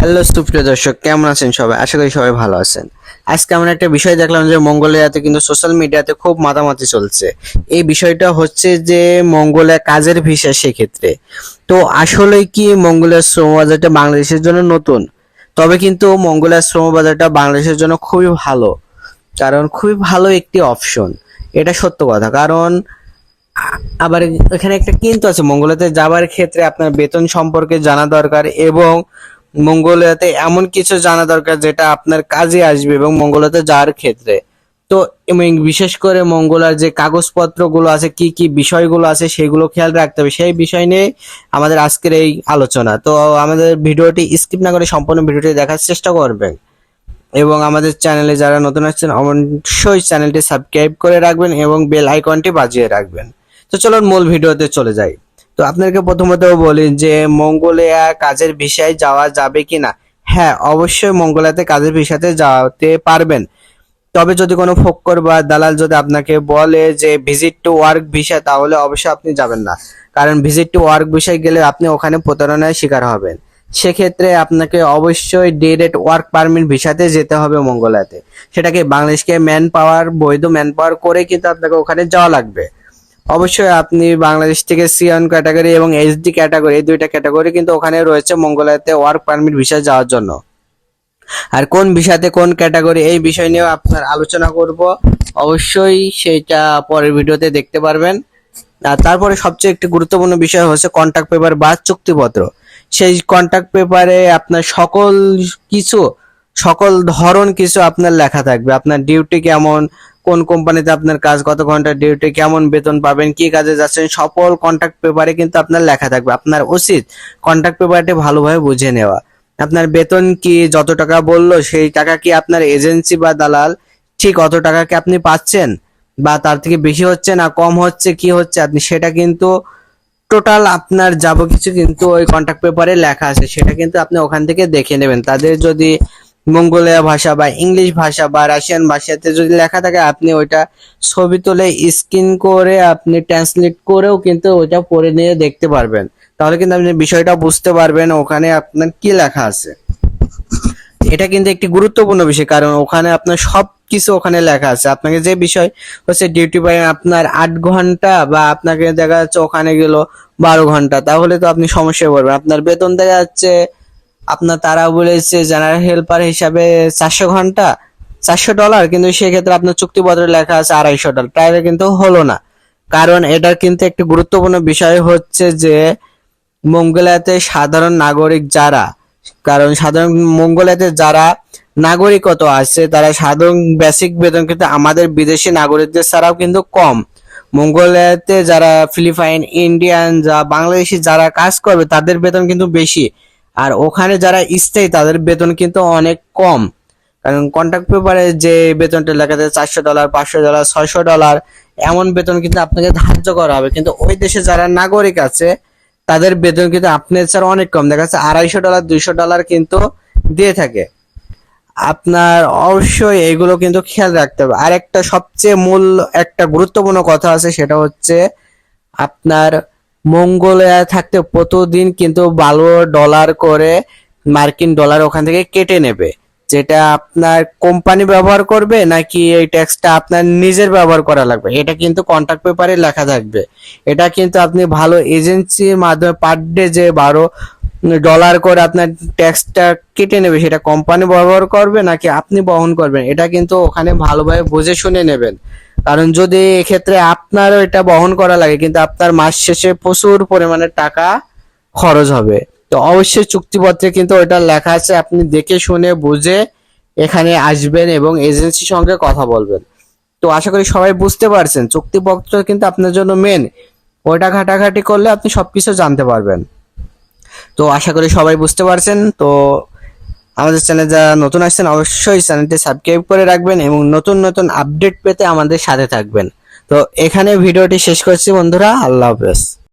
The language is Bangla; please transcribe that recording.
হ্যালো সুপ্রিয় দর্শক, কেমন আছেন সবাই? আশা করি সবাই ভালো আছেন। আজকে আমরা একটা বিষয় দেখলাম যে মঙ্গোলিয়াতে কিন্তু সোশ্যাল মিডিয়াতে খুব মাতামাতি চলছে। এই বিষয়টা হচ্ছে যে মঙ্গোলিয়া কাজের ভিসা সেক্ষেত্রে। তো আসলে কি মঙ্গোলিয়ার শ্রম বাজারটা বাংলাদেশের জন্য নতুন? তবে কিন্তু মঙ্গোলিয়ার শ্রম বাজারটা বাংলাদেশের জন্য খুবই ভালো। কারণ খুবই ভালো একটি অপশন এটা সত্য কথা। কারণ আবার এখানে একটা কিন্তু আছে। মঙ্গোলিয়াতে যাবার ক্ষেত্রে আপনার বেতন সম্পর্কে জানা দরকার এবং মঙ্গোলিয়াতে এমন কিছু জানা দরকার যেটা আপনার কাজে আসবে এবং মঙ্গোলিয়াতে যাওয়ার ক্ষেত্রে। তো বিশেষ করে মঙ্গলার যে কাগজপত্রগুলো আছে, কি কি বিষয়গুলো আছে সেগুলো খেয়াল রাখতে হবে। সেই বিষয় নিয়ে আমাদের আজকের এই আলোচনা। তো আমাদের ভিডিওটি স্কিপ না করে সম্পূর্ণ ভিডিওটি দেখার চেষ্টা করবেন। এবং আমাদের চ্যানেলে যারা নতুন আসছেন, অবশ্যই চ্যানেলটি সাবস্ক্রাইব করে রাখবেন এবং বেল আইকনটি বাজিয়ে রাখবেন। তো চলুন মূল ভিডিওতে চলে যাই। তো আপনাকে প্রথমত বলি যে মঙ্গোলিয়া কাজের ভিসায় যাওয়া যাবে কিনা? হ্যাঁ অবশ্যই মঙ্গোলিয়াতে কাজের ভিসাতে যাওয়াতে পারবেন। তবে যদি কোনো ফক্কর বা দালাল যদি আপনাকে বলে যে ভিজিট টু ওয়ার্ক ভিসা তাহলে অবশ্যই আপনি যাবেন না। কারণ ভিজিট টু ওয়ার্ক ভিসায় গেলে আপনি ওখানে প্রতারণার শিকার হবেন। সেক্ষেত্রে আপনাকে অবশ্যই ডিরেক্ট ওয়ার্ক পারমিট ভিসাতে যেতে হবে মঙ্গোলিয়াতে। সেটাকে বাংলাদেশকে ম্যান পাওয়ার বৈধ ম্যান পাওয়ার করে কিন্তু আপনাকে ওখানে যাওয়া লাগবে। অবশ্যই আপনি বাংলাদেশ থেকে সিএন ক্যাটাগরি এবং এইচডি ক্যাটাগরি এই দুইটা ক্যাটাগরি কিন্তু ওখানে রয়েছে মঙ্গোলিয়াতে ওয়ার্ক পারমিট ভিসা যাওয়ার জন্য। আর কোন ভিসাতে কোন ক্যাটাগরি এই বিষয় নিয়েও আপনার আলোচনা করব। অবশ্যই সেটা পরের ভিডিওতে দেখতে পারবেন। আর তারপরে সবচেয়ে একটি গুরুত্বপূর্ণ বিষয় হচ্ছে কন্ট্যাক্ট পেপার বা চুক্তিপত্র। সেই কন্ট্যাক্ট পেপারে আপনার সকল কিছু, সকল ধরন কিছু আপনার লেখা থাকবে। আপনার ডিউটি কেমন কোন কোম্পানিতে আপনার কাজ, কত ঘণ্টা ডিউটি কেমন বেতন পাবেন, কি কাজে যাচ্ছেন, সকল কন্ট্যাক্ট পেপারে কিন্তু আপনার লেখা থাকবে। আপনার উচিত কন্ট্যাক্ট পেপারটি ভালোভাবে বুঝে নেওয়া। আপনার বেতন কি, যত টাকা বলল, সেই টাকা কি আপনার এজেন্সি বা দালাল ঠিক অত টাকা কি আপনি পাচ্ছেন? বা তার থেকে বেশি হচ্ছে না কম হচ্ছে, কি হচ্ছে? আপনি সেটা কিন্তু টোটাল আপনার যাব কিছু কিন্তু ওই কন্ট্যাক্ট পেপারে লেখা আছে, সেটা কিন্তু আপনি ওখান থেকে দেখে নেবেন। তাদের যদি মঙ্গোলিয়া ভাষা বা ইংলিশ ভাষা বা রাশিয়ান ভাষাতে যদি লেখা থাকে, আপনি ওইটা ছবি তুলে স্ক্রিন করে আপনি ট্রান্সলেট করেও কিন্তু ওইটা পড়ে নিয়ে দেখতে পারবেন। তাহলে কিন্তু আপনি বিষয়টা বুঝতে পারবেন ওখানে আপনার কি লেখা আছে। এটা কিন্তু একটি গুরুত্বপূর্ণ বিষয়, কারণ ওখানে আপনার সব কিছু ওখানে লেখা আছে। আপনাকে যে বিষয় হচ্ছে ডিউটি পাই আপনার আট ঘণ্টা বা আপনাকে দেখা যাচ্ছে ওখানে গেল বারো ঘণ্টা, তাহলে তো আপনি সমস্যায় পড়বেন। আপনার বেতন দেখা যাচ্ছে আপনার তারা বলেছে জেনারেল হেল্পার হিসাবে চারশো ঘণ্টা, চারশো ডলার কিন্তু সেক্ষেত্রে আপনার চুক্তিপত্রে লেখা আছে আড়াইশো ডলার তাহলে কিন্তু হলো না। কারণ এটার কিন্তু একটি গুরুত্বপূর্ণ বিষয় হচ্ছে যে, মঙ্গোলিয়াতে সাধারণ নাগরিক যারা, কারণ সাধারণ মঙ্গোলিয়াতে যারা নাগরিকত্ব আছে, তারা সাধারণ বেসিক বেতন কিন্তু আমাদের বিদেশি নাগরিকদের ছাড়াও কিন্তু কম। মঙ্গোলিয়াতে যারা ফিলিপাইন, ইন্ডিয়ান, যা বাংলাদেশি যারা কাজ করবে, তাদের বেতন কিন্তু বেশি। আর ওখানে যারা স্থায়ী, তাদের বেতন কিন্তু অনেক কম। কারণ কন্ট্রাক্ট পেপারে যে বেতনটা লেখা থাকে, চারশো ডলার পাঁচশো ডলার ছয়শো ডলার এমন বেতন কিন্তু আপনাকে ধার্য করা হবে। কিন্তু ওই দেশে যারা নাগরিক আছে, তাদের বেতন কিন্তু আপনার ছাড়া অনেক কম। দেখা যাচ্ছে আড়াইশো ডলার দুইশো ডলার কিন্তু দিয়ে থাকে। আপনার অবশ্যই এগুলো কিন্তু খেয়াল রাখতে হবে। আর একটা সবচেয়ে মূল, একটা গুরুত্বপূর্ণ কথা আছে, সেটা হচ্ছে আপনার মঙ্গোলিয়া থাকতে প্রতিদিন কিন্তু বারো ডলার করে মার্কিন ডলার ওখান থেকে কেটে নেবে। যেটা আপনার কোম্পানি ব্যবহার করবে নাকি এই ট্যাক্সটা আপনার নিজের ব্যবহার করা লাগবে? এটা কিন্তু কন্ট্রাক্ট পেপারে লেখা থাকবে। এটা কিন্তু আপনি ভালো এজেন্সির মাধ্যমে পার ডে যে বারো ডলার করে আপনার ট্যাক্সটা কেটে নেবে, সেটা কোম্পানি ব্যবহার করবে নাকি আপনি বহন করবেন? এটা কিন্তু ওখানে ভালোভাবে বুঝে শুনে নেবেন। কারণ যদি এক্ষেত্রে আপনারও এটা বহন করা লাগে, কিন্তু আপনার মাস শেষে প্রচুর পরিমাণে টাকা খরচ হবে। তো অবশ্যই চুক্তিপত্রে কিন্তু ওইটা লেখা আছে, আপনি দেখে শুনে বুঝে এখানে আসবেন এবং এজেন্সির সঙ্গে কথা বলবেন। তো আশা করি সবাই বুঝতে পারছেন, চুক্তিপত্র কিন্তু আপনার জন্য মেন ওইটা ঘাটাঘাটি করলে আপনি সবকিছু জানতে পারবেন। তো আশা করি সবাই বুঝতে পারছেন। তো আমাদের চ্যানেলে যারা নতুন আসছেন, অবশ্যই চ্যানেলটি সাবস্ক্রাইব করে রাখবেন এবং নতুন নতুন আপডেট পেতে আমাদের সাথে থাকবেন। তো এখানে ভিডিওটি শেষ করছি বন্ধুরা, আল্লাহ হাফেজ।